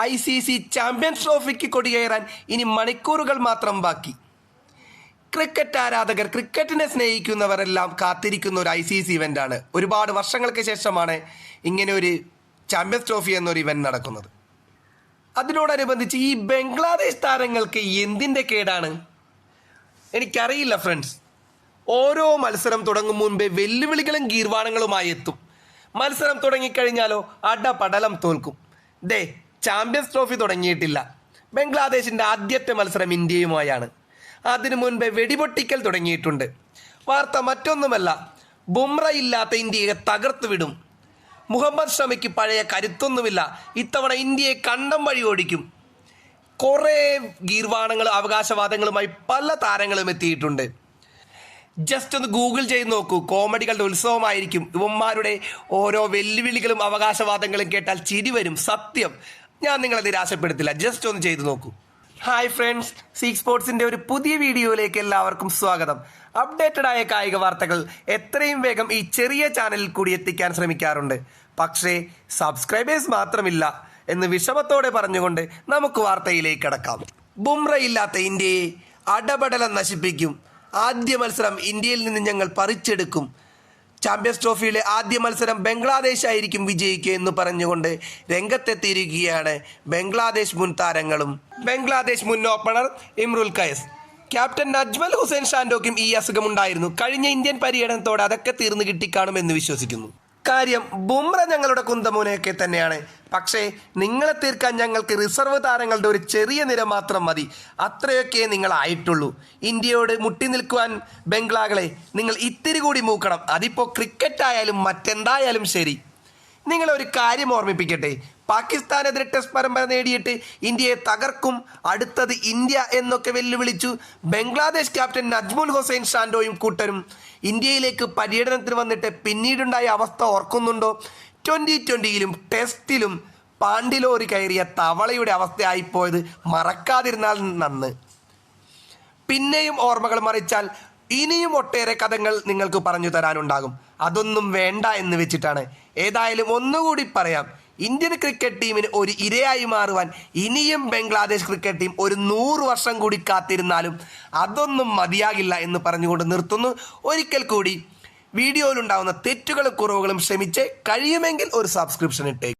I C C champions ട്രോഫിക്ക് കൊടികയറാൻ ഇനി മണിക്കൂറുകൾ മാത്രം ബാക്കി. ക്രിക്കറ്റ് ആരാധകർ ക്രിക്കറ്റിനെ സ്നേഹിക്കുന്നവരെല്ലാം കാത്തിരിക്കുന്ന ഒരു ഐ സി സി ഇവന്റാണ് ഒരുപാട് വർഷങ്ങൾക്ക് ശേഷമാണ് ഇങ്ങനെ ഒരു ചാമ്പ്യൻസ് ട്രോഫി എന്നൊരു ഇവന്റ് നടക്കുന്നത്. അതിനോടനുബന്ധിച്ച് ഈ ബംഗ്ലാദേശ് താരങ്ങൾക്ക് എന്തിന്റെ കേടാണ്? എനിക്കറിയില്ല ഫ്രണ്ട്സ് ഓരോ മത്സരം തുടങ്ങും മുൻപേ വെല്ലുവിളികളും ഗീർവാണങ്ങളുമായി എത്തും. മത്സരം തുടങ്ങിക്കഴിഞ്ഞാലോ അടപടലം തോൽക്കും. ദേ ചാമ്പ്യൻസ് ട്രോഫി തുടങ്ങിയിട്ടില്ല. ബംഗ്ലാദേശിന്റെ ആദ്യത്തെ മത്സരം ഇന്ത്യയുമായാണ്. അതിനു മുൻപേ വെടിപൊട്ടിക്കൽ തുടങ്ങിയിട്ടുണ്ട്. വാർത്ത മറ്റൊന്നുമല്ല ബുംറ ഇല്ലാത്ത ഇന്ത്യയെ തകർത്തു വിടും മുഹമ്മദ് ഷമിക്ക് പഴയ കരുത്തൊന്നുമില്ല. ഇത്തവണ ഇന്ത്യയെ കണ്ടം വഴി ഓടിക്കും. കുറേ ഗീർവാണങ്ങളും അവകാശവാദങ്ങളുമായി പല താരങ്ങളും എത്തിയിട്ടുണ്ട്. ജസ്റ്റ് ഒന്ന് ഗൂഗിൾ ചെയ്ത് നോക്കൂ. കോമഡികളുടെ ഉത്സവമായിരിക്കും. ഇവന്മാരുടെ ഓരോ വെല്ലുവിളികളും അവകാശവാദങ്ങളും കേട്ടാൽ ചിരി വരും. സത്യം. ഞാൻ നിങ്ങളെ നിരാശപ്പെടുത്തില്ല. ജസ്റ്റ് ഒന്ന് ചെയ്തു നോക്കൂ. ഹായ് ഫ്രണ്ട്സ് സീക് സ്പോർട്സിന്റെ ഒരു പുതിയ വീഡിയോയിലേക്ക് എല്ലാവർക്കും സ്വാഗതം. അപ്ഡേറ്റഡ് ആയ കായിക വാർത്തകൾ എത്രയും വേഗം ഈ ചെറിയ ചാനലിൽ കൂടി എത്തിക്കാൻ ശ്രമിക്കാറുണ്ട്. പക്ഷേ സബ്സ്ക്രൈബേഴ്സ് മാത്രമില്ല എന്ന് വിഷമത്തോടെ പറഞ്ഞുകൊണ്ട് നമുക്ക് വാർത്തയിലേക്ക് കടക്കാം. ബുംറ ഇല്ലാത്ത ഇന്ത്യയെ അടപടലം നശിപ്പിക്കും. ആദ്യ മത്സരം ഇന്ത്യയിൽ നിന്ന് ഞങ്ങൾ പറിച്ചെടുക്കും. ചാമ്പ്യൻസ് ട്രോഫിയിലെ ആദ്യ മത്സരം ബംഗ്ലാദേശ് ആയിരിക്കും വിജയിക്കുക എന്ന് പറഞ്ഞുകൊണ്ട് രംഗത്തെത്തിയിരിക്കുകയാണ് ബംഗ്ലാദേശ് മുൻ താരങ്ങളും ബംഗ്ലാദേശ് മുൻ ഓപ്പണർ ഇമ്രുൽ കയസ് ക്യാപ്റ്റൻ നജ്മൽ ഹുസൈൻ ഷാൻഡോക്കും ഈ അസുഖമുണ്ടായിരുന്നു. കഴിഞ്ഞ ഇന്ത്യൻ പര്യടനത്തോടെ അതൊക്കെ തീർന്നു കിട്ടിക്കാണുമെന്ന് വിശ്വസിക്കുന്നു. കാര്യം ബുംറ ഞങ്ങളുടെ കുന്തമൂനയൊക്കെ തന്നെയാണ്. പക്ഷേ നിങ്ങളെ തീർക്കാൻ ഞങ്ങൾക്ക് റിസർവ് താരങ്ങളുടെ ഒരു ചെറിയ നിര മാത്രം മതി. അത്രയൊക്കെ നിങ്ങളായിട്ടുള്ളൂ ഇന്ത്യയോട് മുട്ടി നിൽക്കുവാൻ ബംഗ്ലാകളെ നിങ്ങൾ ഇത്തിരി കൂടി മൂക്കണം. അതിപ്പോൾ ക്രിക്കറ്റ് ആയാലും മറ്റെന്തായാലും ശരി. നിങ്ങളെ ഒരു കാര്യം ഓർമ്മിപ്പിക്കട്ടെ. പാകിസ്ഥാനെതിരെ ടെസ്റ്റ് പരമ്പര നേടിയിട്ട് ഇന്ത്യയെ തകർക്കും. അടുത്തത് ഇന്ത്യ എന്നൊക്കെ വെല്ലുവിളിച്ചു. ബംഗ്ലാദേശ് ക്യാപ്റ്റൻ നജ്മുൽ ഹുസൈൻ ഷാൻഡോയും കൂട്ടരും ഇന്ത്യയിലേക്ക് പര്യടനത്തിന് വന്നിട്ട് പിന്നീടുണ്ടായ അവസ്ഥ ഓർക്കുന്നുണ്ടോ? ട്വന്റി ട്വന്റിയിലും ടെസ്റ്റിലും പാണ്ടിലോറി കയറിയ തവളയുടെ അവസ്ഥയായിപ്പോയത് മറക്കാതിരുന്നാൽ നന്ന്. പിന്നെയും ഓർമ്മകൾ മറിച്ചാൽ ഇനിയും ഒട്ടേറെ കഥകൾ നിങ്ങൾക്ക് പറഞ്ഞു തരാനുണ്ടാകും. അതൊന്നും വേണ്ട എന്ന് വെച്ചിട്ടാണ്. ഏതായാലും ഒന്നുകൂടി പറയാം. ഇന്ത്യൻ ക്രിക്കറ്റ് ടീമിന് ഒരു ഇരയായി മാറുവാൻ ഇനിയും ബംഗ്ലാദേശ് ക്രിക്കറ്റ് ടീം ഒരു നൂറ് വർഷം കൂടി കാത്തിരുന്നാലും അതൊന്നും മതിയാകില്ല എന്ന് പറഞ്ഞുകൊണ്ട് നിർത്തുന്നു. ഒരിക്കൽ കൂടി വീഡിയോയിലുണ്ടാകുന്ന തെറ്റുകളും കുറവുകളും ക്ഷമിച്ച് കഴിയുമെങ്കിൽ ഒരു സബ്സ്ക്രിപ്ഷൻ ഇട്ടേ